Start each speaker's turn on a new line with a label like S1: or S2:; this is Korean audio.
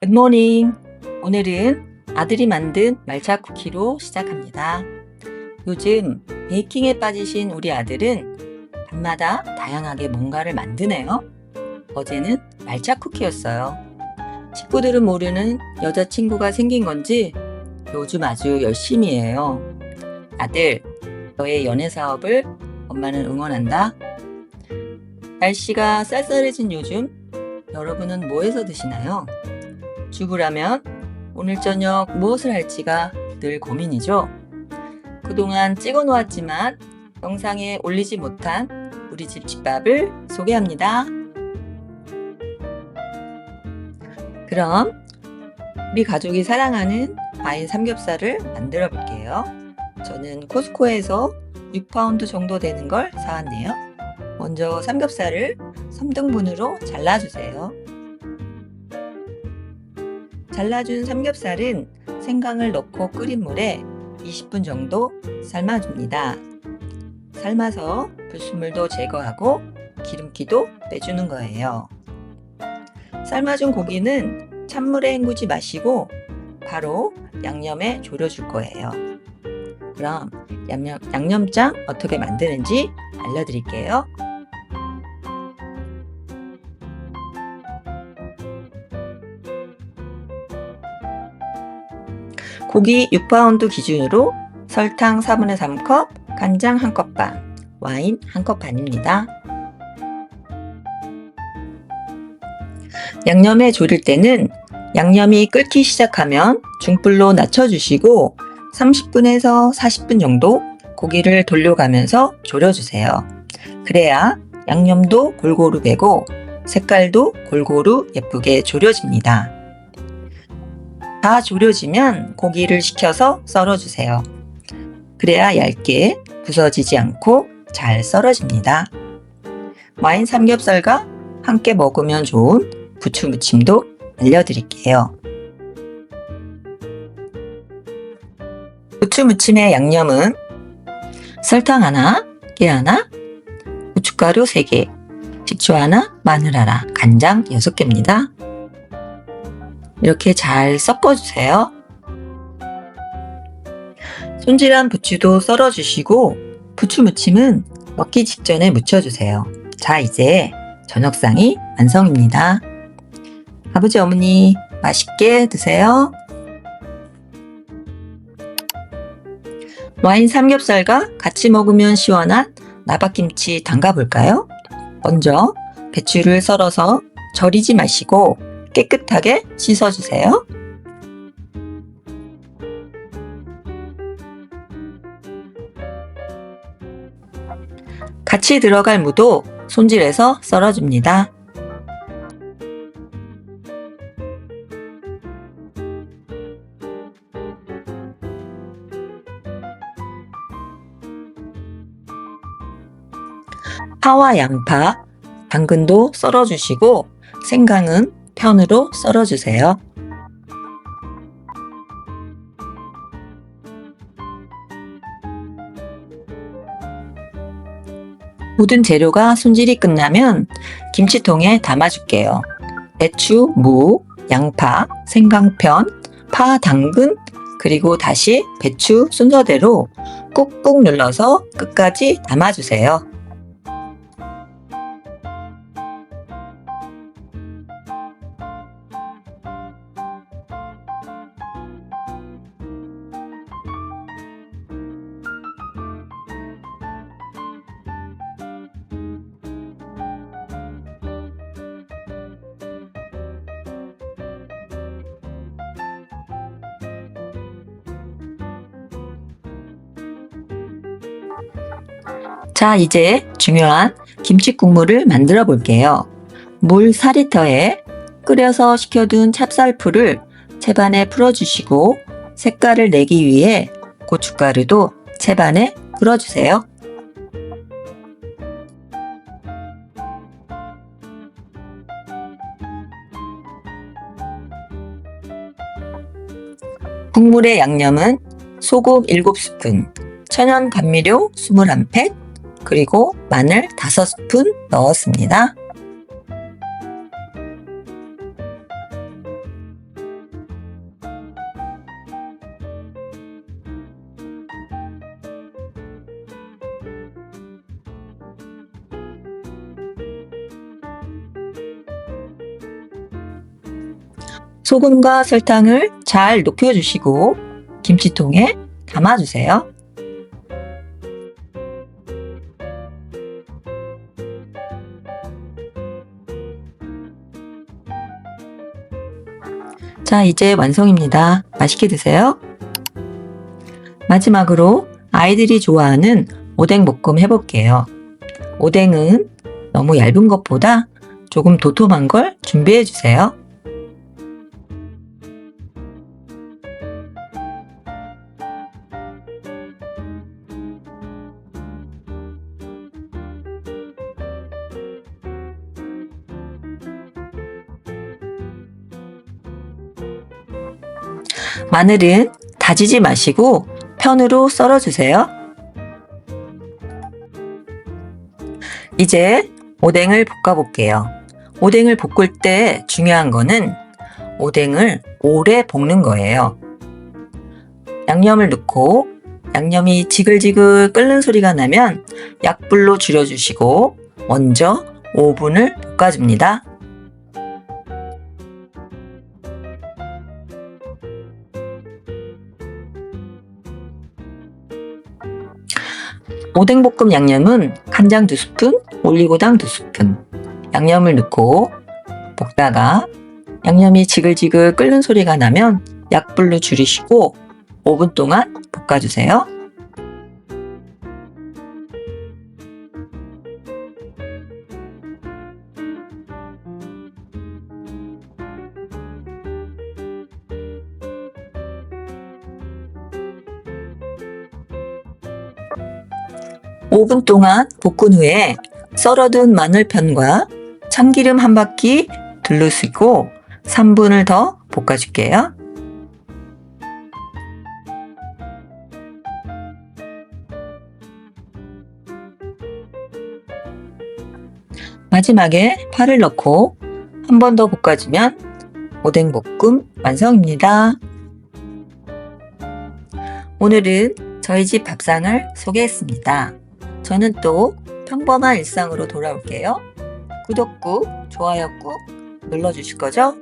S1: 굿모닝. 오늘은 아들이 만든 말차 쿠키로 시작합니다. 요즘 베이킹에 빠지신 우리 아들은 밤마다 다양하게 뭔가를 만드네요. 어제는 말차 쿠키였어요. 친구들은 모르는 여자친구가 생긴 건지 요즘 아주 열심히 해요. 아들, 너의 연애 사업을 엄마는 응원한다. 날씨가 쌀쌀해진 요즘 여러분은 뭐 해서 드시나요? 주부라면 오늘 저녁 무엇을 할지가 늘 고민이죠. 그동안 찍어 놓았지만 영상에 올리지 못한 우리 집 집밥을 소개합니다. 그럼 우리 가족이 사랑하는 과일 삼겹살을 만들어 볼게요. 저는 코스코에서 6파운드 정도 되는 걸 사왔네요. 먼저 삼겹살을 3등분으로 잘라주세요. 잘라준 삼겹살은 생강을 넣고 끓인 물에 20분 정도 삶아줍니다. 삶아서 불순물도 제거하고 기름기도 빼주는 거예요. 삶아준 고기는 찬물에 헹구지 마시고 바로 양념에 졸여줄 거예요. 그럼 양념, 양념장 어떻게 만드는지 알려드릴게요. 고기 6파운드 기준으로 설탕 4분의 3컵, 간장 1컵 반, 와인 1컵 반입니다. 양념에 졸일 때는 양념이 끓기 시작하면 중불로 낮춰주시고 30분에서 40분 정도 고기를 돌려가면서 졸여주세요. 그래야 양념도 골고루 배고 색깔도 골고루 예쁘게 졸여집니다. 다 졸여지면 고기를 식혀서 썰어주세요. 그래야 얇게 부서지지 않고 잘 썰어집니다. 와인 삼겹살과 함께 먹으면 좋은 부추 무침도 알려드릴게요. 부추 무침의 양념은 설탕 하나, 깨 하나, 고춧가루 3개, 식초 하나, 마늘 하나, 간장 6개입니다. 이렇게 잘 섞어주세요. 손질한 부추도 썰어주시고 부추 무침은 먹기 직전에 무쳐주세요. 자 이제 저녁상이 완성입니다. 아버지 어머니 맛있게 드세요. 와인 삼겹살과 같이 먹으면 시원한 나박김치 담가볼까요? 먼저 배추를 썰어서 절이지 마시고 깨끗하게 씻어주세요. 같이 들어갈 무도 손질해서 썰어줍니다. 파와 양파, 당근도 썰어주시고 생강은 편으로 썰어주세요. 모든 재료가 손질이 끝나면 김치통에 담아줄게요. 배추, 무, 양파, 생강편, 파, 당근, 그리고 다시 배추 순서대로 꾹꾹 눌러서 끝까지 담아주세요. 자, 이제 중요한 김치 국물을 만들어 볼게요. 물 4리터에 끓여서 식혀둔 찹쌀풀을 채반에 풀어주시고 색깔을 내기 위해 고춧가루도 채반에 풀어주세요. 국물의 양념은 소금 7스푼, 천연 감미료 21팩, 그리고 마늘 5스푼 넣었습니다. 소금과 설탕을 잘 녹여주시고 김치통에 담아주세요. 자, 이제 완성입니다. 맛있게 드세요. 마지막으로 아이들이 좋아하는 오뎅 볶음 해볼게요. 오뎅은 너무 얇은 것보다 조금 도톰한 걸 준비해 주세요. 마늘은 다지지 마시고 편으로 썰어주세요. 이제 오뎅을 볶아볼게요. 오뎅을 볶을 때 중요한 거는 오뎅을 오래 볶는 거예요. 양념을 넣고 양념이 지글지글 끓는 소리가 나면 약불로 줄여주시고 먼저 5분을 볶아줍니다. 오뎅볶음 양념은 간장 2스푼, 올리고당 2스푼, 양념을 넣고 볶다가 양념이 지글지글 끓는 소리가 나면 약불로 줄이시고 5분 동안 볶아주세요. 오분 동안 볶은 후에 썰어둔 마늘편과 참기름 한 바퀴 둘러쓰고 3분을 더 볶아줄게요. 마지막에 파를 넣고 한 번 더 볶아주면 오뎅볶음 완성입니다. 오늘은 저희 집 밥상을 소개했습니다. 저는 또 평범한 일상으로 돌아올게요. 구독 꾹, 좋아요 꾹 눌러주실 거죠?